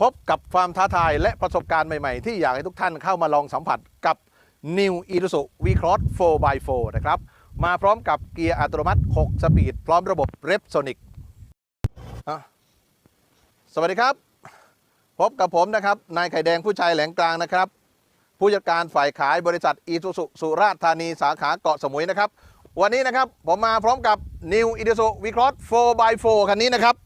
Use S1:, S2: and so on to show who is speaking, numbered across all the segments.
S1: พบกับความท้าทายและประสบการณ์ใหม่ ๆ ที่อยากให้ทุกท่านเข้ามาลองสัมผัสกับ New i s u z u V-Cross 4x4 นะครับ มาพร้อมกับเกียร์อัตโนมัติ 6 สปีด พร้อมระบบ r e p s o n i c อะสวัสดีครับ พบกับผมนะครับ นายไข่แดงผู้ชายแหลงกลางนะครับ ผู้จัดการฝ่ายขายบริษัทอี u ู u สุราษฎร์ธานีสาขาเกาะสมุยนะครับ วันนี้นะครับผมมาพร้อมกับ New i s u z u V-Cross 4x4 คันนี้นะครับ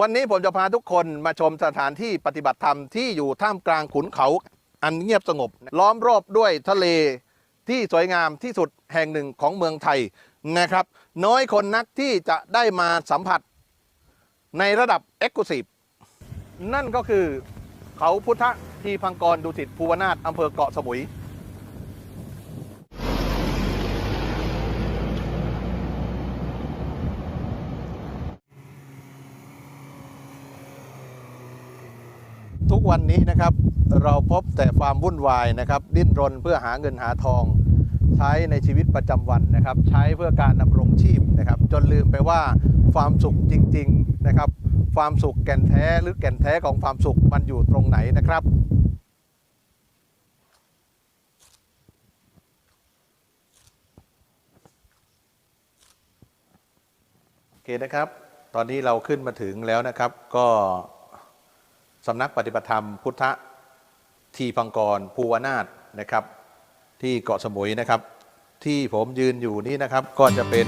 S1: วันนี้ผมจะพาทุกคนมาชมสถานที่ปฏิบัติธรรมที่อยู่ท่ามกลางขุนเขาอันเงียบสงบ ล้อมรอบด้วยทะเลที่สวยงามที่สุดแห่งหนึ่งของเมืองไทยนะครับ น้อยคนนักที่จะได้มาสัมผัสในระดับเอ็กซ์คลูซีฟนั่นก็คือเขาพุทธทีพังกรดุสิตภูวนาถอำเภอเกาะสมุย กวันนี้นะครับเราพบแต่ความวุ่นวายนะครับ ดิ้นรนเพื่อหาเงินหาทอง ใช้ในชีวิตประจำวันนะครับ ใช้เพื่อการดำรงชีพนะครับ จนลืมไปว่าความสุขจริง ๆนะครับ ความสุขแก่นแท้หรือแก่นแท้ของความสุขมันอยู่ตรงไหนนะครับโอเคนะครับ ตอนนี้เราขึ้นมาถึงแล้วนะครับก็ สำนักปฏิบัติธรรมพุทธทีพังกรภูวนาถนะครับ ที่เกาะสมุยนะครับ ที่ผมยืนอยู่นี่นะครับ ก็จะเป็น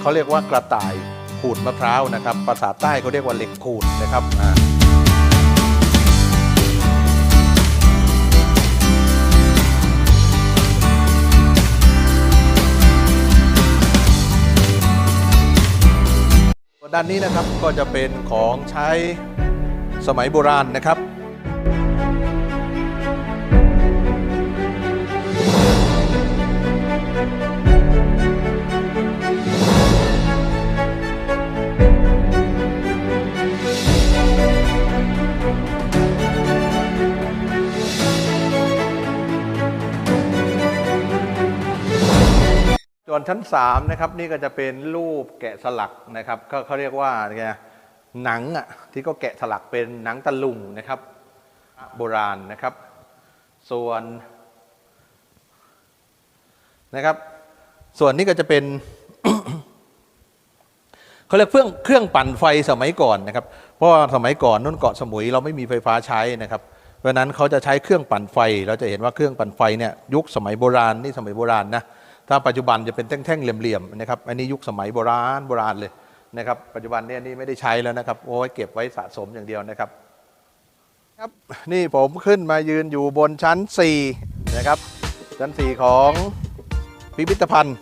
S1: เขาเรียกว่ากระต่ายขูดมะพร้าวนะครับภาษาใต้เขาเรียกว่าเหล็กขูดนะครับอ่าด้านนี้นะครับก็จะเป็นของใช้ สมัยโบราณนะครับ ส่วนชั้น3นะครับนี่ก็จะเป็นรูปแกะสลักนะครับก็เขาเรียกว่าไง หนังอะที่ก็แกะสลักเป็นหนังตะลุงนะครับ โบราณนะครับ ส่วนนะครับ ส่วนนี้ก็จะเป็นเขาเรียกเครื่องเครื่องปั่นไฟสมัยก่อนนะครับ เพราะว่าสมัยก่อนนุ่นเกาะสมุยเราไม่มีไฟฟ้าใช้นะครับ เพราะฉะนั้นเขาจะใช้เครื่องปั่นไฟ เราจะเห็นว่าเครื่องปั่นไฟเนี่ยยุคสมัยโบราณนี่สมัยโบราณนะถ้าปัจจุบันจะเป็นแท่งๆเหลี่ยมๆนะครับ อันนี้ยุคสมัยโบราณโบราณเลย นะครับ ปัจจุบันเนี่ยนี่ไม่ได้ใช้แล้วนะครับโอ้ยเก็บไว้สะสมอย่างเดียวนะครับ ครับนี่ผมขึ้นมายืนอยู่บนชั้น 4 นะครับ ชั้น 4 ของพิพิธภัณฑ์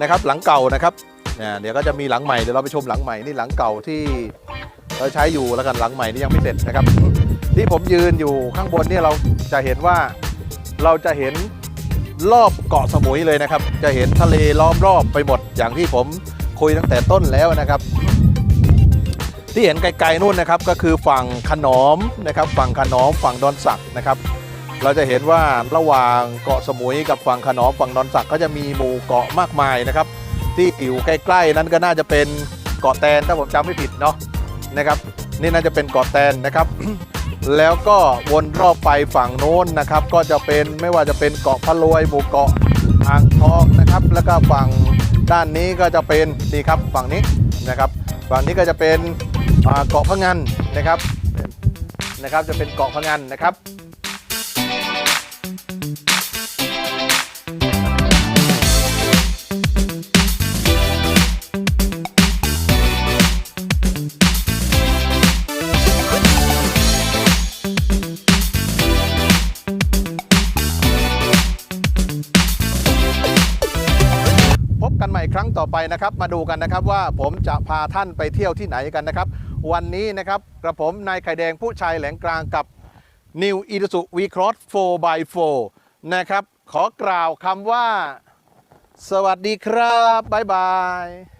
S1: นะครับ หลังเก่านะครับเนี่ยเดี๋ยวก็จะมีหลังใหม่เดี๋ยวเราไปชมหลังใหม่นี่หลังเก่าที่เราใช้อยู่แล้วกันหลังใหม่นี่ยังไม่เสร็จนะครับ ที่ผมยืนอยู่ข้างบนเนี่ยเราจะเห็นว่าเราจะเห็นรอบเกาะสมุยเลยนะครับ จะเห็นทะเลล้อมรอบไปหมดอย่างที่ผม คุยตั้งแต่ต้นแล้วนะครับ ที่เห็นไกลๆนู่นนะครับก็คือฝั่งขนอมนะครับ ฝั่งขนอมฝั่งดอนสักนะครับ เราจะเห็นว่าระหว่างเกาะสมุยกับฝั่งขนอมฝั่งดอนสักก็จะมีหมู่เกาะมากมายนะครับ ที่อยู่ใกล้ๆนั้นก็น่าจะเป็นเกาะแตนถ้าผมจำไม่ผิดเนาะนะครับนี่น่าจะเป็นเกาะแตนนะครับ แล้วก็วนรอบไปฝั่งโน้นนะครับ ก็จะเป็นไม่ว่าจะเป็นเกาะพะลวยหมู่เกาะ อ่างทองนะครับ แล้วก็ฝั่งด้านนี้ก็จะเป็นนี่ครับฝั่งนี้นะครับฝั่งนี้ก็จะเป็นเกาะพะงันนะครับนะครับจะเป็นเกาะพะงันนะครับ ครั้งต่อไปนะครับ มาดูกันนะครับว่าผมจะพาท่านไปเที่ยวที่ไหนกันนะครับ วันนี้นะครับกระผมนายไข่แดงผู้ชายแหลงกลางกับ New i s u z u V-Cross 4x4 นะครับ ขอกล่าวคำว่า สวัสดีครับ บ๊ายบาย